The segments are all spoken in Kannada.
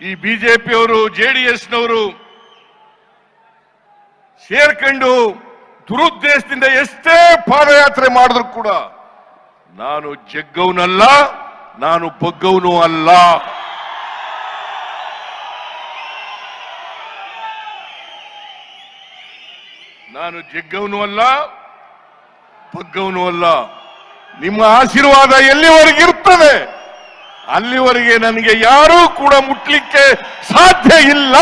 ಈ ಬಿಜೆಪಿಯವರು ಎಸ್ನವರು ಸೇರ್ಕೊಂಡು ದುರುದ್ದೇಶದಿಂದ ಎಷ್ಟೇ ಪಾದಯಾತ್ರೆ ಮಾಡಿದ್ರು ಕೂಡ ನಾನು ಜಗ್ಗವನಲ್ಲ, ನಾನು ಬಗ್ಗವನು ಅಲ್ಲ. ನಾನು ಜಗ್ಗವನು ಅಲ್ಲ, ಬಗ್ಗವನು ಅಲ್ಲ. ನಿಮ್ಮ ಆಶೀರ್ವಾದ ಎಲ್ಲಿವರೆಗಿರ್ತದೆ ಅಲ್ಲಿವರೆಗೆ ನನಗೆ ಯಾರೂ ಕೂಡ ಮುಟ್ಲಿಕ್ಕೆ ಸಾಧ್ಯ ಇಲ್ಲ.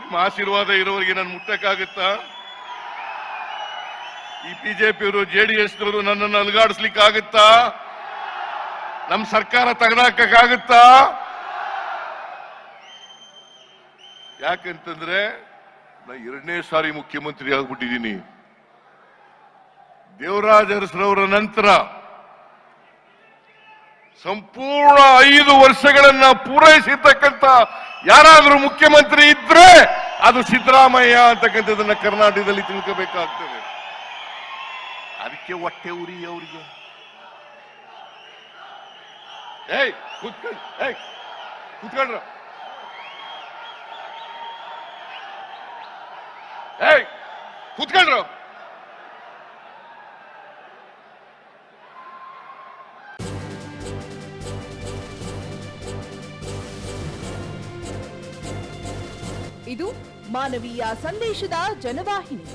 ನಿಮ್ಮ ಆಶೀರ್ವಾದ ಇರೋರಿಗೆ ನಾನು ಮುಟ್ಟಕ್ಕಾಗುತ್ತಾ? ಈ ಬಿಜೆಪಿಯವರು, ಜೆಡಿಎಸ್ನವರು ನನ್ನನ್ನು ಅಲುಗಾಡಿಸ್ಲಿಕ್ಕಾಗುತ್ತಾ? ನಮ್ಮ ಸರ್ಕಾರ ತೆಗೆದಾಕಕ್ಕಾಗುತ್ತಾ? ಯಾಕಂತಂದ್ರೆ ನಾ ಎರಡನೇ ಸಾರಿ ಮುಖ್ಯಮಂತ್ರಿ ಆಗ್ಬಿಟ್ಟಿದ್ದೀನಿ. ದೇವರಾಜ ಅರಸರವರ ನಂತರ ಸಂಪೂರ್ಣ ಐದು ವರ್ಷಗಳನ್ನ ಪೂರೈಸಿರ್ತಕ್ಕಂಥ ಯಾರಾದರೂ ಮುಖ್ಯಮಂತ್ರಿ ಇದ್ರೆ ಅದು ಸಿದ್ದರಾಮಯ್ಯ ಅಂತಕ್ಕಂಥದ್ದನ್ನ ಕರ್ನಾಟಕದಲ್ಲಿ ತಿಳ್ಕೋಬೇಕಾಗ್ತದೆ. ಅದಕ್ಕೆ ಹೊಟ್ಟೆ ಉರಿ ಅವರಿಗೆ. ಏಯ್ ಕೂತ್ಕೊಳ್ಳಿ ಏಯ್ ಕೂತ್ಕೊಳ್ರ ಏಯ್ ಕೂತ್ಕೊಳ್ರ ಇದು ಮಾನವೀಯ ಸಂದೇಶದ ಜನವಾಹಿನಿ.